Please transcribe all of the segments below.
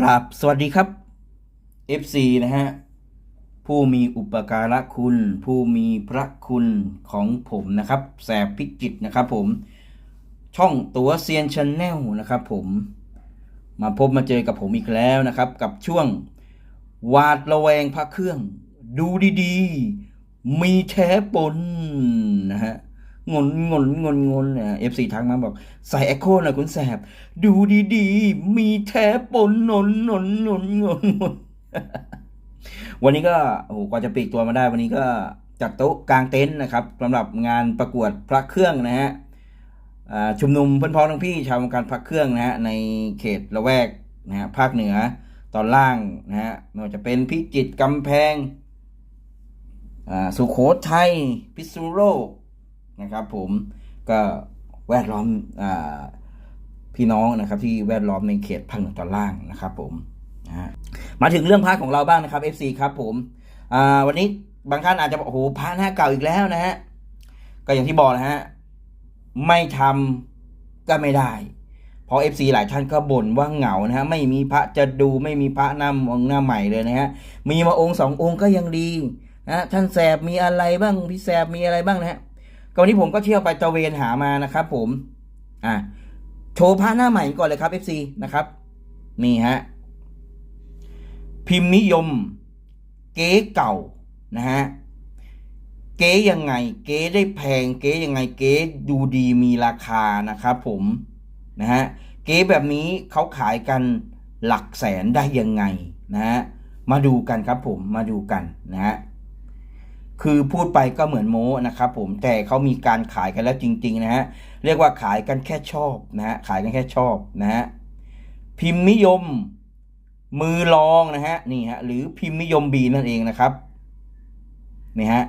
กราบสวัสดีครับ FC นะฮะ ผู้มีอุปการะคุณ ผู้มีพระคุณของผมนะครับ แสบพิจิตนะครับผม ช่องตัวเซียนชาแนลนะครับผม มาพบมาเจอกับผมอีกแล้วนะครับ กับช่วง วาดระแวงพระเครื่อง ดูดีๆ มีแท้ปนนะฮะ งนงนงนงนเอฟซีทักมาบอก ใส่เอ็โคหน่อยคุณแสบ ดูดีๆ มีแท้ปนนนนนนนนนนวันนี้ก็โอ้โหกว่าจะปีกตัวมาได้ วันนี้ก็จัดโต๊ะกลางเต็นท์นะครับสำหรับงานประกวดพระเครื่องนะฮะชุมนุมเพื่อนพ้องทั้งพี่ชาววงการพระเครื่องนะฮะในเขตละแวกนะฮะภาคเหนือตอนล่างนะฮะไม่ว่าจะเป็นพิจิตรกำแพงอ่าสุโขทัยพิษณุโลก นะครับ ผมก็แวดล้อมอพี่น้องนะครับที่แวดล้อมในเขตภาคเหนือตอนล่างนะครับ ผมมาถึงเรื่องพระของเราบ้างนะครับ FC ครับ ผมวันนี้บางท่านอาจจะบอกโอ้โหพระหน้าเก่าอีกแล้วนะฮะก็อย่างที่บอกนะฮะไม่ทำก็ไม่ได้ เพราะ FC หลายท่านก็บ่นว่าเหงานะฮะไม่มีพระจะดูไม่มีพระน้ามองหน้าใหม่เลยนะฮะมีมาองค์สององค์ก็ยังดีนะท่านแสบมีอะไรบ้างพี่แสบมีอะไรบ้างนะฮะ ก็วันนี้ผมก็เที่ยวไปตะเวนหามานะครับ ผมอะโชว์พระหน้าใหม่ก่อนเลยครับ FC นะครับนี่ฮะพิมพ์นิยม เก๊เก่านะฮะเก๊ยังไง เก๊ได้แพง เก๊ยังไง เก๊ดูดีมีราคานะครับผมนะฮะเก๊แบบนี้เขาขายกันหลักแสนได้ยังไงนะฮะมาดูกันครับผมมาดูกันนะฮะ คือพูดไปก็เหมือนโม้นะครับผมแต่เขามีการขายกันแล้วจริง ๆ นะฮะเรียกว่าขายกันแค่ชอบนะฮะขายกันแค่ชอบนะฮะพิมพ์นิยม มือรองนะฮะนี่ฮะหรือพิมพ์นิยมบีนั่นเองนะครับนี่ฮะ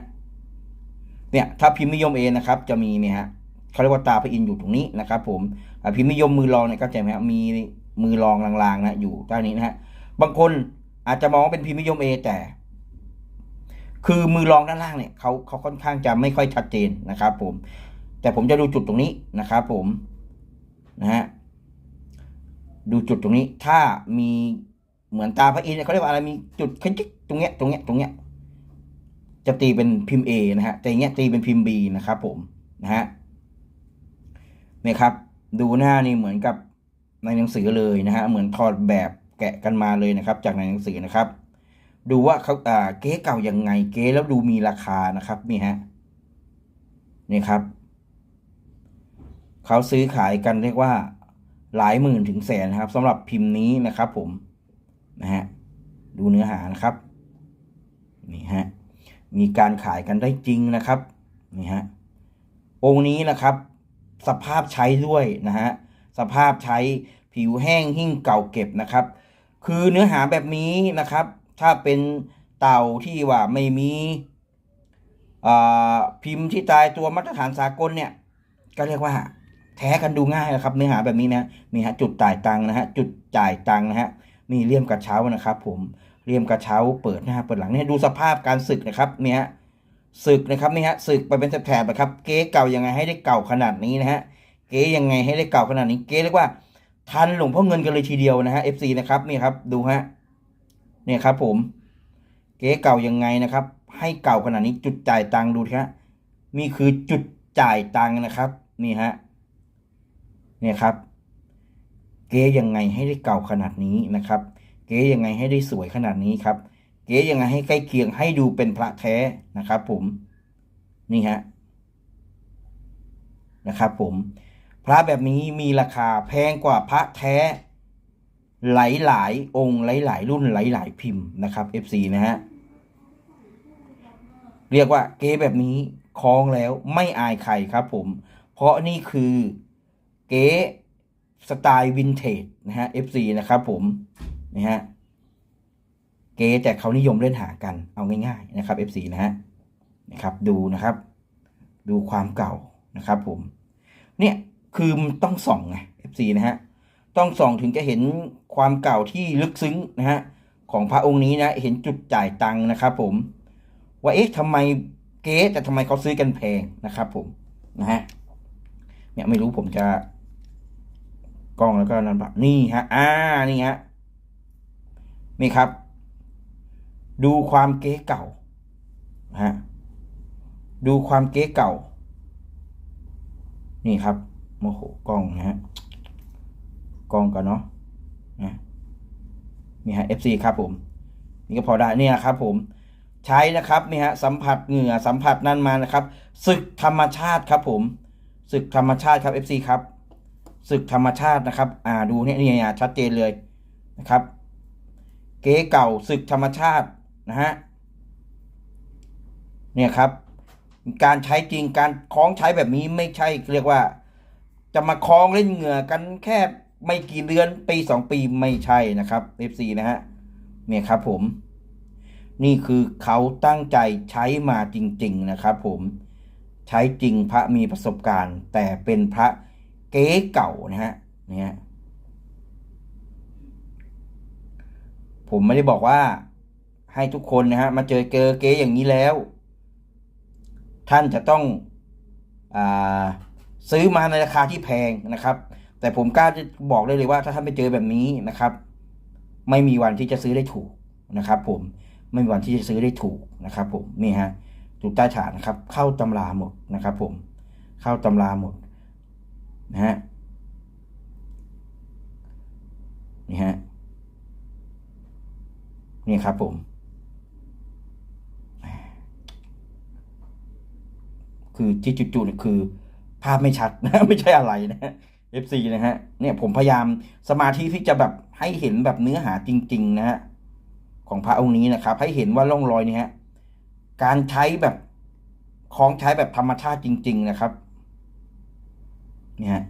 เนี่ยถ้าพิมพ์นิยมเอนะครับ จะมีเนี่ยฮะเขาเรียกว่าตาพระอินอยู่ตรงนี้นะครับ ผมอ่าพิมพ์นิยมมือรองเนี่ยก็จะไหมฮะมีมือรองลางๆนะอยู่ใต้นี้นะฮะบางคนอาจจะมองว่าเป็นพิมพ์นิยมเอแต่ คือมือรองด้านล่างเนี่ยเขาเขาค่อนข้างจะไม่ค่อยชัดเจนนะครับ ผม แต่ผมจะดูจุดตรงนี้นะครับ ผมนะฮะดูจุดตรงนี้ถ้ามีเหมือนตาพระอินทร์เนี่ยเขาเรียกว่าอะไรมีจุดคิกตรงเนี้ยตรงเนี้ยตรงเนี้ยจะตีเป็นพิมพ์ A นะฮะแต่อย่างเงี้ยตีเป็นพิมพ์ B นะครับผมนะฮะเนี่ยครับ ดูหน้านี่เหมือนกับในหนังสือเลยนะฮะเหมือนถอดแบบแกะกันมาเลยนะครับ จากในหนังสือนะครับ ดูว่าเขาอ่าเก๊เก่ายังไง เก๊แล้วดูมีราคานะครับนี่ฮะนี่ครับเขาซื้อขายกันเรียกว่าหลายหมื่นถึงแสนนะครับสำหรับพิมพ์นี้นะครับผมนะฮะดูเนื้อหานะครับนี่ฮะมีการขายกันได้จริงนะครับนี่ฮะองค์นี้นะครับ สภาพใช้ด้วยนะฮะสภาพใช้ผิวแห้งหิ้งเก่าเก็บนะครับ คือเนื้อหาแบบนี้นะครับ ถ้าเป็นเต่าที่ว่าไม่มีพิมพ์ที่ตายตัวมาตรฐานสากลเนี่ย ก็เรียกว่า แท้กันดูง่ายนะครับเนื้อหาแบบนี้นะมีฮะจุดจ่ายตังนะฮะจุดจ่ายตังนะฮะมีเลี่ยมกระเช้านะครับ ผมเลี่ยมกระเช้าเปิดหน้าเปิดหลังเนี่ยดูสภาพการศึกนะครับเนี่ยศึกนะครับนี่ฮะศึกไปเป็นแถบนะครับ เก๊เก่ายังไงให้ได้เก่าขนาดนี้นะฮะเก๊ยังไงให้ได้เก่าขนาดนี้เก๊เรียกว่าทันหลวงพ่อเงินกันเลยทีเดียวนะฮะ FC นะครับนี่ครับดูฮะ เนี่ยครับ ผม เก๊เก่ายังไงนะครับ ให้เก่าขนาดนี้จุดจ่ายตังค์ดูฮะนี่คือจุดจ่ายตังค์นะครับนี่ฮะเนี่ยครับ เก๊ยังไงให้ได้เก่าขนาดนี้นะครับ เก๊ยังไงให้ได้สวยขนาดนี้ครับ เก๊ยังไงให้ใกล้เคียงให้ดูเป็นพระแท้นะครับ ผมนี่ฮะนะครับ ผม พระแบบนี้มีราคาแพงกว่าพระแท้ หลายหลายๆองค์หลายหลายๆรุ่นหลายหลายๆพิมพ์นะครับ FC นะฮะเรียกว่าเก๊แบบนี้คล้องแล้วไม่อายใครครับผม เพราะนี่คือเก๋สไตล์วินเทจนะฮะ FC นะครับผมนะฮะเก๋แต่เขานิยมเล่นหากันเอาง่าย ๆนะครับ FC นะฮะนะครับ ดูนะครับ ดูความเก่านะครับผม เนี่ยคือมันต้องส่องไง FC นะฮะ ต้องส่องถึงจะเห็นความเก่าที่ลึกซึ้งนะฮะของพระองค์นี้นะเห็นจุดจ่ายตังค์นะครับผม ว่าเอ๊ะทำไมเก๊แต่ทำไมเขาซื้อกันแพงนะครับผมนะฮะเนี่ยไม่รู้ผมจะกล้องแล้วก็นั่นปะนี่ฮะอ่านี่ฮะมีครับ ดูความเก๊เก่านะฮะดูความเก๊เก่า นี่ครับโมโหกล้องนะฮะ กองกันเนาะนะนี่ฮะ FC ครับผม นี่ก็พอได้เนี่ยครับผมใช้นะครับนี่ฮะสัมผัสเหงื่อสัมผัสนั่นมานะครับศึกธรรมชาติครับผมศึกธรรมชาติครับ FC ครับศึกธรรมชาตินะครับ อ่าดูเนี่ยนี่อะชัดเจนเลยนะครับ เก๋เก่าศึกธรรมชาตินะฮะเนี่ยครับ การใช้จริงการคล้องใช้แบบนี้ไม่ใช่เรียกว่า จะมาคล้องเล่นเหงื่อกันแค่ ไม่กี่เดือนปีสองปีไม่ใช่นะครับ FC นะฮะเนี่ยครับผม นี่คือเขาตั้งใจใช้มาจริง ๆ นะครับ ผมใช้จริงพระมีประสบการณ์ แต่เป็นพระเก๋เก่านะฮะเนี่ยผมไม่ได้บอกว่าให้ทุกคนนะฮะมาเจอเจอเก๋อย่างนี้แล้ว ท่านจะต้องอซื้อมาในราคาที่แพงนะครับ แต่ผมกล้าจะบอกได้เลยว่าถ้าท่านไปเจอแบบนี้นะครับ ไม่มีวันที่จะซื้อได้ถูกนะครับ ผมไม่มีวันที่จะซื้อได้ถูกนะครับ ผมนี่ฮะจุดใต้ฐานนะครับ เข้าตำราหมดนะครับ ผมเข้าตำราหมดนะฮะนี่ฮะนี่ครับผมคือที่จุดๆคือ ภาพไม่ชัดนะ ไม่ใช่อะไรนะ FC นะฮะเนี่ยผมพยายามสมาธิที่จะแบบให้เห็นแบบเนื้อหาจริง ๆ นะฮะของพระองค์นี้นะครับ ให้เห็นว่าร่องรอยเนี่ยฮะการใช้แบบของใช้แบบธรรมชาติจริง ๆ นะครับ เนี่ย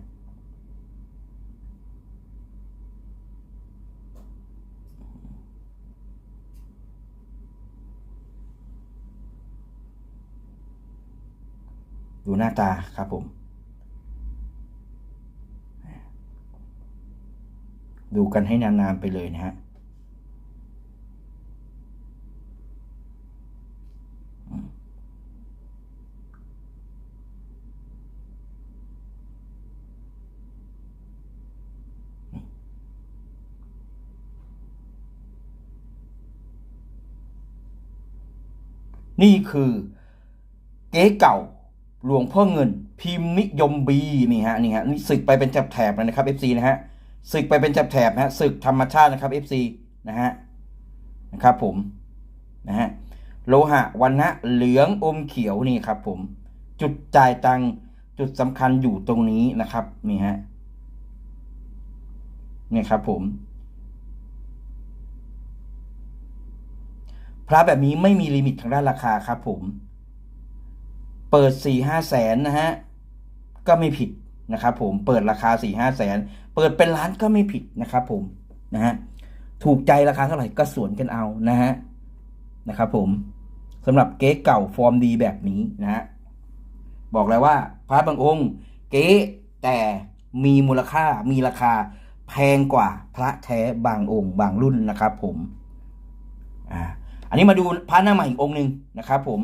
ดูหน้าตาครับผม ดูกันให้นานๆไปเลยนะฮะนี่คือเก๊เก่าหลวงพ่อเงิน พิมพ์นิยมบีนี่ฮะนี่ฮะนี่ศึกไปเป็นแถบๆเลยนะครับ FC นะฮะ ศึกไปเป็นแถบๆนะฮะศึกธรรมชาตินะครับ FC นะฮะนะครับผมนะฮะโลหะวันนะเหลืองอมเขียวนี่ครับผมจุดจ่ายตังจุดสำคัญอยู่ตรงนี้นะครับนี่ฮะนี่ครับผม พระแบบนี้ไม่มีลิมิตทางด้านราคาครับผม เปิดสี่ห้าแสนนะฮะก็ไม่ผิดนะครับผมเปิดราคาสี่ห้าแสน เปิดเป็นล้านก็ไม่ผิดนะครับผมนะฮะถูกใจราคาเท่าไหร่ก็สวนกันเอานะฮะนะครับผมสำหรับเก๊เก่าฟอร์มดีแบบนี้นะฮะบอกแล้วว่าพระบางองค์ เก๊แต่มีมูลค่ามีราคาแพงกว่าพระแท้บางองค์ บางรุ่นนะครับ ผมอ่าอันนี้มาดูพระหน้าใหม่อีกองค์หนึ่งนะครับ ผม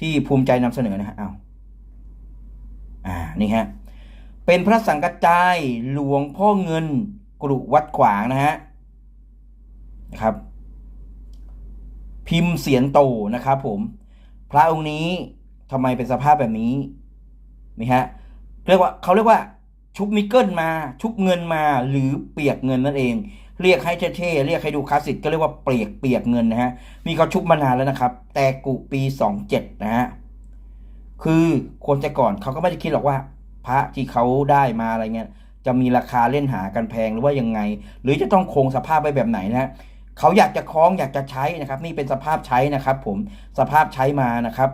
ที่ภูมิใจนำเสนอนะฮะอ้าวอ่านี่ฮะ เป็นพระสังกัจจายหลวงพ่อเงินกรุวัดขวางนะฮะนะครับ พิมพ์เสียนโตนะครับผม พระองค์นี้ทำไมเป็นสภาพแบบนี้นี่ฮะเรียกว่าเขาเรียกว่า ชุบนิเกิลมา ชุบเงินมาหรือเปียกเงินนั่นเอง เรียกให้เท่เรียกให้ดูคลาสสิกก็เรียกว่าเปียกเปียกเงินนะฮะมีเขาชุบมานานแล้วนะครับ แต่กุปีสองเจ็ดนะฮะคือคนแต่ก่อนเขาก็ไม่ได้คิดหรอกว่า พระที่เขาได้มาอะไรเงี้ยจะมีราคาเล่นหากันแพงหรือว่ายังไง หรือจะต้องคงสภาพไว้แบบไหนนะฮะเขาอยากจะคล้องอยากจะใช้นะครับ นี่เป็นสภาพใช้นะครับ ผมสภาพใช้มานะครับ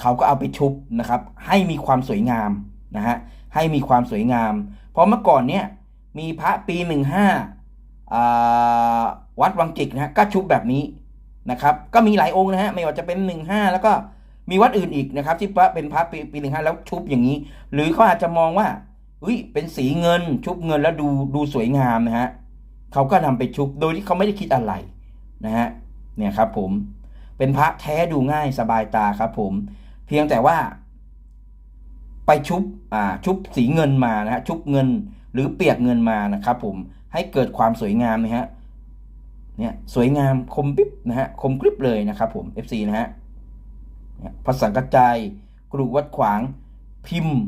เขาก็เอาไปชุบนะครับ ให้มีความสวยงามนะฮะให้มีความสวยงาม เพราะเมื่อก่อนเนี่ยมีพระปีหนึ่งห้าวัดวังจิกนะฮะก็ชุบแบบนี้นะครับ ก็มีหลายองค์นะฮะไม่ว่าจะเป็นหนึ่งห้าแล้วก็ มีวัดอื่นอีกนะครับ ที่พระเป็นพระปีปีหนึ่งห้าแล้วชุบอย่างนี้ หรือเขาอาจจะมองว่าอุ้ยเป็นสีเงินชุบเงินแล้วดูดูสวยงามนะฮะเขาก็นำไปชุบโดยที่เขาไม่ได้คิดอะไรนะฮะเนี่ยครับผมเป็นพระแท้ดูง่ายสบายตาครับผม เพียงแต่ว่า ไปชุบอ่าชุบสีเงินมานะฮะชุบเงินหรือเปียกเงินมานะครับผมให้เกิดความสวยงามนะฮะเนี่ยสวยงามคมปิ๊บนะฮะคมกริบเลยนะครับผม FC นะฮะ เนี่ยภาษากระจายกรุวัดขวางพิมพ์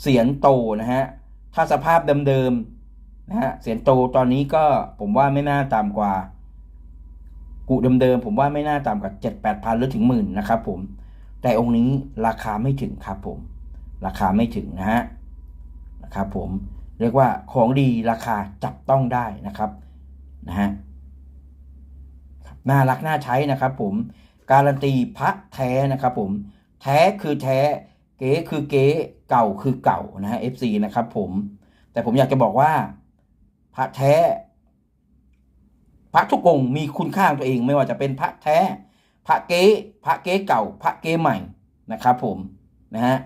เสียนโตนะฮะถ้าสภาพเดิมๆนะฮะเสียนโตตอนนี้ก็ผมว่าไม่น่าต่ำกว่า กุเดิมๆผมว่าไม่น่าต่ำกว่าเจ็ดแปดพันหรือถึงหมื่นนะครับผมแต่องค์นี้ราคาไม่ถึงครับผม ราคาไม่ถึงนะฮะนะครับผมเรียกว่าของดีราคาจับต้องได้นะครับนะฮะน่ารักน่าใช้นะครับผม การันตีพระแท้นะครับผมแท้คือแท้เก๋คือเก๋เก่าคือเก่านะฮะ FC นะครับผมแต่ผมอยากจะบอกว่าพระแท้ พระทุกองค์มีคุณค่าของตัวเองไม่ว่าจะเป็นพระแท้ พระเก๊พระเก๊เก่า พระเก๊ใหม่นะครับผมนะฮะ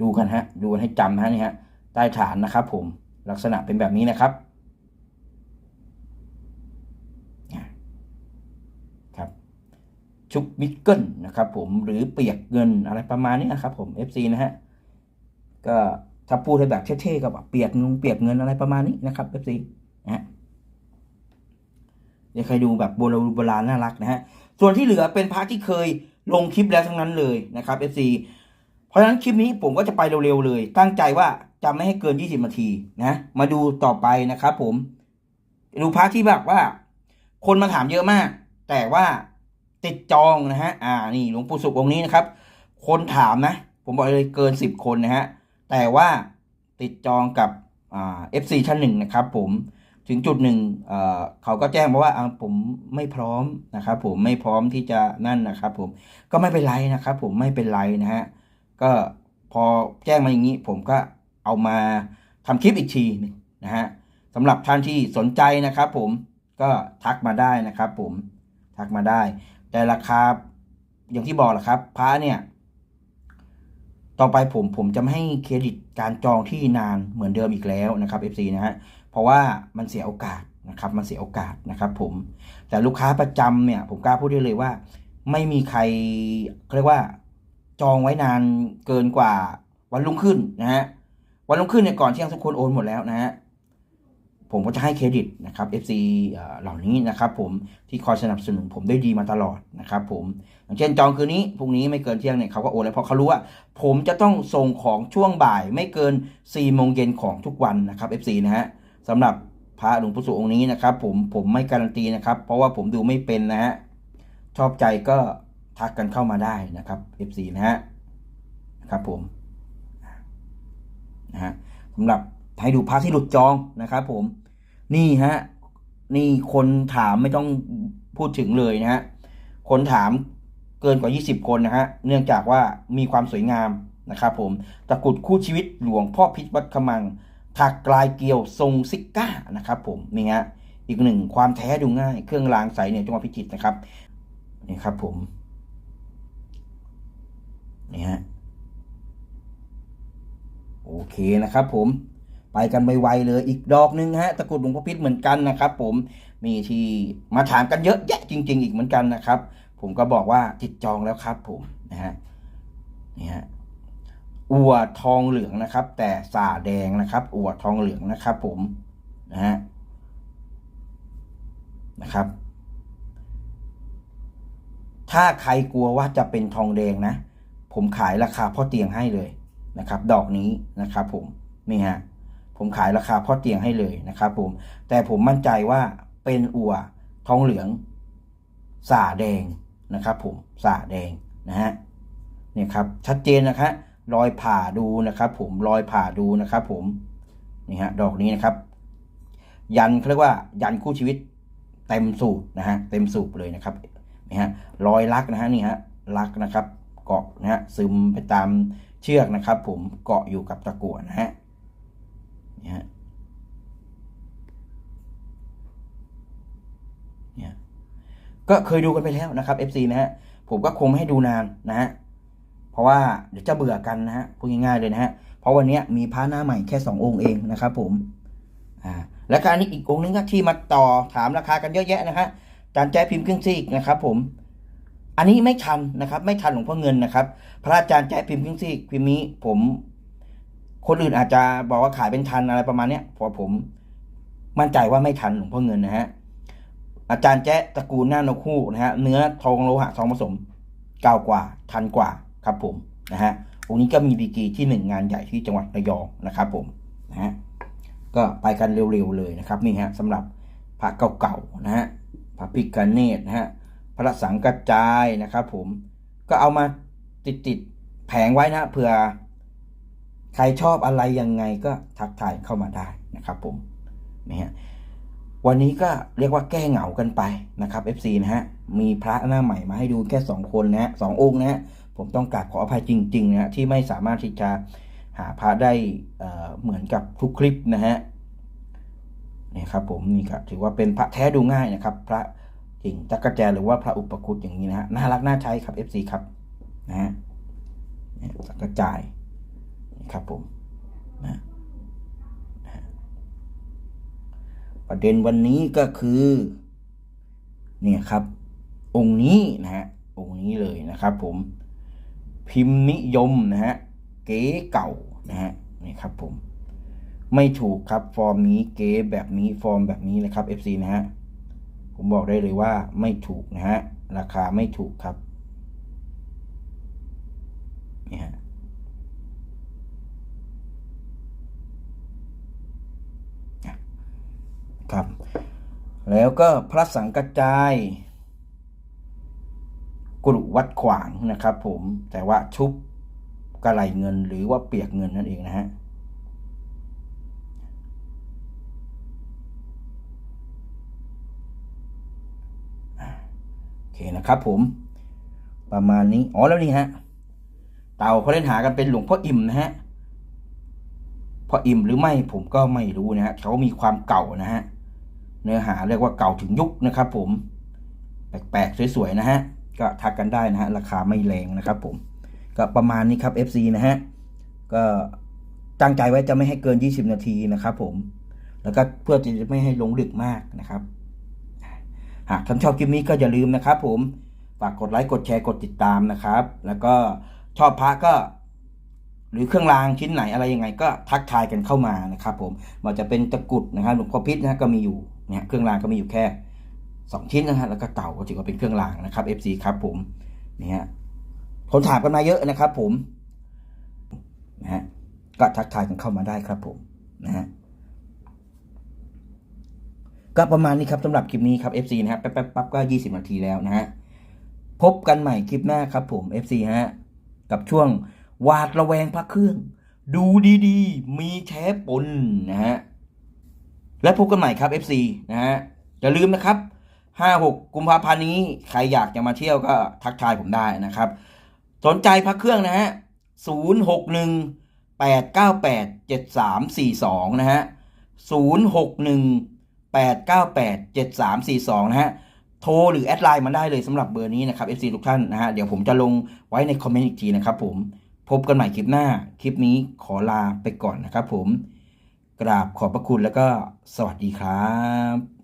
ดูกันฮะ ดูกันให้จำนะฮะนี่ฮะใต้ฐานนะครับผมลักษณะเป็นแบบนี้นะครับ ชุบมิกเกิลนะครับผมหรือเปียกเงินอะไรประมาณนี้นะครับผม FC นะฮะก็ถ้าพูดให้แบบเท่ๆก็แบบเปียกเงินเปียกเงินอะไรประมาณนี้นะครับ FC นะฮะเดี๋ยวใครดูแบบโบราณโบราณน่ารักนะฮะส่วนที่เหลือเป็นพาร์ทที่เคยลงคลิปแล้วทั้งนั้นเลยนะครับ FC เพราะฉะนั้นคลิปนี้ผมก็จะไปเร็วๆเลย ตั้งใจว่าจะไม่ให้เกิน 20นาทีนะมาดูต่อไปนะครับผมดูพาร์ทที่แบบว่า คนมาถามเยอะมาก แต่ว่า ติดจองนะฮะ อ่า นี่หลวงปู่สุของค์นี้นะครับ คนถามนะ ผมบอกเลยเกิน10คนนะฮะ แต่ว่าติดจองกับอ่า FC ชั้นหนึ่งนะครับผม ถึงจุดหนึ่งเอ่อเขาก็แจ้งมาว่าอ่าผมไม่พร้อมนะครับผม ไม่พร้อมที่จะนั่นนะครับผม ก็ไม่เป็นไรนะครับผม ไม่เป็นไรนะฮะ ก็พอแจ้งมาอย่างนี้ ผมก็เอามาทำคลิปอีกทีหนึงนะฮะสำหรับท่านที่สนใจนะครับผมก็ทักมาได้นะครับผมทักมาได้ แต่ราคาอย่างที่บอกแหละครับพระเนี่ย ต่อไปผมผมจะไม่ให้เครดิตการจองที่นานเหมือนเดิมอีกแล้วนะครับ FC นะฮะเพราะว่ามันเสียโอกาสนะครับ มันเสียโอกาสนะครับ ผมแต่ลูกค้าประจำเนี่ย ผมกล้าพูดได้เลยว่า ไม่มีใครเขาเรียกว่า จองไว้นานเกินกว่าวันรุ่งขึ้นนะฮะวันรุ่งขึ้นเนี่ยก่อนเที่ยงทุกคนโอนหมดแล้วนะฮะ ผมก็จะให้เครดิตนะครับ FC เหล่านี้นะครับผมที่คอยสนับสนุนผมได้ดีมาตลอดนะครับผมอย่างเช่นจองคืนนี้พรุ่งนี้ไม่เกินเที่ยงเนี่ยเขาก็โอนแล้วเพราะเขารู้ว่า ผมจะต้องส่งของช่วงบ่ายไม่เกิน4โมงเย็นของทุกวันนะครับ FC นะฮะสำหรับพระหลวงปู่สุองค์นี้นะครับผมผมไม่การันตีนะครับ เพราะว่าผมดูไม่เป็นนะฮะชอบใจก็ทักกันเข้ามาได้นะครับ FC นะฮะนะครับผมนะฮะสำหรับ ให้ดูพระที่หลุดจองนะครับ ผม นี่ฮะ นี่คนถามไม่ต้องพูดถึงเลยนะฮะ คนถามเกินกว่า 20 คนนะฮะ เนื่องจากว่ามีความสวยงามนะครับผม ตะกุดคู่ชีวิตหลวงพ่อพิษวัดขมัง ถักกลายเกลียวทรงซิก้านะครับผม นี่ฮะ อีกหนึ่งความแท้ดูง่าย เครื่องรางใสเนี่ยจังหวัดพิจิตรนะครับ นี่ครับผม นี่ฮะ โอเคนะครับผม ไปกันไวๆเลยอีกดอกหนึ่งฮะตะกรุดหลวงพ่อพิษเหมือนกันนะครับ ผมมีที่มาถามกันเยอะแยะจริง ๆ อีกเหมือนกันนะครับ ผมก็บอกว่าติดจองแล้วครับผมนะฮะนี่ฮะอัวทองเหลืองนะครับ แต่สาแดงนะครับ อัวทองเหลืองนะครับ ผมนะฮะนะครับ ถ้าใครกลัวว่าจะเป็นทองแดงนะ ผมขายราคาพ่อเตียงให้เลยนะครับ ดอกนี้นะครับ ผมนี่ฮะ ผมขายราคาพ่อเตียงให้เลยนะครับผม แต่ผมมั่นใจว่าเป็นอัวทองเหลืองสาแดงนะครับผมสาแดงนะฮะเนี่ยครับชัดเจนนะครับรอยผ่าดูนะครับ ผมรอยผ่าดูนะครับ ผมนี่ฮะดอกนี้นะครับ ยันเขาเรียกว่า ยันคู่ชีวิตเต็มสูบนะฮะเต็มสูบเลยนะครับนี่ฮะรอยลักนะฮะนี่ฮะลักนะครับ เกาะนะฮะซึมไปตามเชือกนะครับ ผมเกาะอยู่กับตะกั่วนะฮะ เนี่ยเนี่ยก็เคยดูกันไปแล้วนะครับ FC นะฮะผมก็คงไม่ให้ดูนานนะฮะเพราะว่าเดี๋ยวจะเบื่อกันนะฮะพูดง่ายๆเลยนะฮะเพราะวันนี้มีพระหน้าใหม่แค่สององค์เองนะครับ ผมอ่าและการนี้อีกองค์นึงก็ที่มาต่อถามราคากันเยอะแยะนะฮะจานแจ้พิมพ์ครึ่งซีกนะครับ ผมอันนี้ไม่ทันนะครับ ไม่ทันหลวงพ่อเงินนะครับ พระอาจารย์แจ้พิมพ์ครึ่งซีกพิมพ์นี้ผม คนอื่นอาจจะบอกว่าขายเป็นทันอะไรประมาณเนี้ยพอผมมั่นใจว่าไม่ทันหลวงพ่อเงินนะฮะอาจารย์แจ๊ตระกูลหน้านกฮูกนะฮะเนื้อทองโลหะทองผสมเก่ากว่าทันกว่าครับผมนะฮะองค์นี้ก็มีดีกีที่หนึ่งงานใหญ่ที่จังหวัดระยองนะครับผมนะฮะก็ไปกันเร็วๆเลยนะครับนี่ฮะสำหรับพระเก่าๆนะฮะพระพิกเนตนะฮะพระสังกัจจายนะครับผมก็เอามาติดๆแผงไว้นะเผื่อ ใครชอบอะไรยังไงก็ทักทายเข้ามาได้นะครับผมนะฮะวันนี้ก็เรียกว่าแก้เหงากันไปนะครับ FC นะฮะมีพระหน้าใหม่มาให้ดูแค่สองคนนะฮะสององค์นะฮะผมต้องกราบขออภัยจริงๆนะฮะที่ไม่สามารถที่จะหาพระได้เอ่อเหมือนกับทุกคลิปนะฮะนี่ครับผมนี่ครับถือว่าเป็นพระแท้ดูง่ายนะครับ พระจริงจักรแจหรือว่าพระอุปคุตอย่างนี้นะฮะน่ารักน่าใช้ครับ FC ครับนะฮะสังกระจาย ครับผมนะประเด็นวันนี้ก็คือ เนี่ยครับ องค์นี้นะฮะองค์นี้เลยนะครับ ผม พิมพ์นิยมนะฮะเก๋เก่านะฮะนี่ครับผม ไม่ถูกครับฟอร์มนี้เก๋แบบนี้ฟอร์มแบบนี้นะครับ FC นะฮะผมบอกได้เลยว่าไม่ถูกนะฮะราคาไม่ถูกครับนี่ฮะ ครับ แล้วก็พระสังกัจจายกรุวัดขวางนะครับ ผมแต่ว่าชุบกระไหลเงินหรือว่าเปียกเงินนั่นเองนะฮะโอเคนะครับผมประมาณนี้อ๋อแล้วนี่ฮะเต่าเขาเล่นหากันเป็นหลวงพ่ออิ่มนะฮะพ่ออิ่มหรือไม่ผมก็ไม่รู้นะฮะเขามีความเก่านะฮะ เนื้อหาเรียกว่าเก่าถึงยุคนะครับผม แปลกๆ สวยๆ นะฮะ ก็ทักกันได้นะฮะ ราคาไม่แรงนะครับผม ก็ประมาณนี้ครับ FC นะฮะ ก็ตั้งใจไว้จะไม่ให้เกิน 20 นาทีนะครับผม แล้วก็เพื่อที่จะไม่ให้ลงดึกมากนะครับ หากท่านชอบคลิปนี้ก็อย่าลืมนะครับผม ฝากกดไลค์กดแชร์กดติดตามนะครับ แล้วก็ชอบพระก็หรือเครื่องรางชิ้นไหนอะไรยังไงก็ทักทายกันเข้ามานะครับผมมันจะเป็นตะกรุดนะครับหลวงพ่อพิษนะก็มีอยู่ เนี่ยเครื่องรางก็มีอยู่แค่สองชิ้นนะฮะแล้วก็เก่าก็ถือว่าเป็นเครื่องรางนะครับ FC ครับผมนี่ฮะคนถามกันมาเยอะนะครับ ผมนะฮะก็ทักทายกันเข้ามาได้ครับผมนะฮะก็ประมาณนี้ครับสำหรับคลิปนี้ครับ FC นะฮะแป๊บๆปั๊บก็ 20 นาทีแล้วนะฮะพบกันใหม่คลิปหน้าครับผม FC ฮะกับช่วงวาดระแวงพระเครื่อง ดูดีๆ มีแท้ปนนะฮะ และพบกันใหม่ครับ FC นะฮะอย่าลืมนะครับ5-6กุมภาพันธ์นี้ ใครอยากจะมาเที่ยวก็ทักทายผมได้นะครับ สนใจพระเครื่องนะฮะ061 898 7342นะฮะ061 898 7342นะฮะ โทรหรือแอดไลน์มาได้เลยสำหรับเบอร์นี้นะครับ FC ทุกท่านนะฮะ เดี๋ยวผมจะลงไว้ในคอมเมนต์อีกทีนะครับผม พบกันใหม่คลิปหน้า คลิปนี้ขอลาไปก่อนนะครับผม กราบขอบพระคุณแล้วก็สวัสดีครับ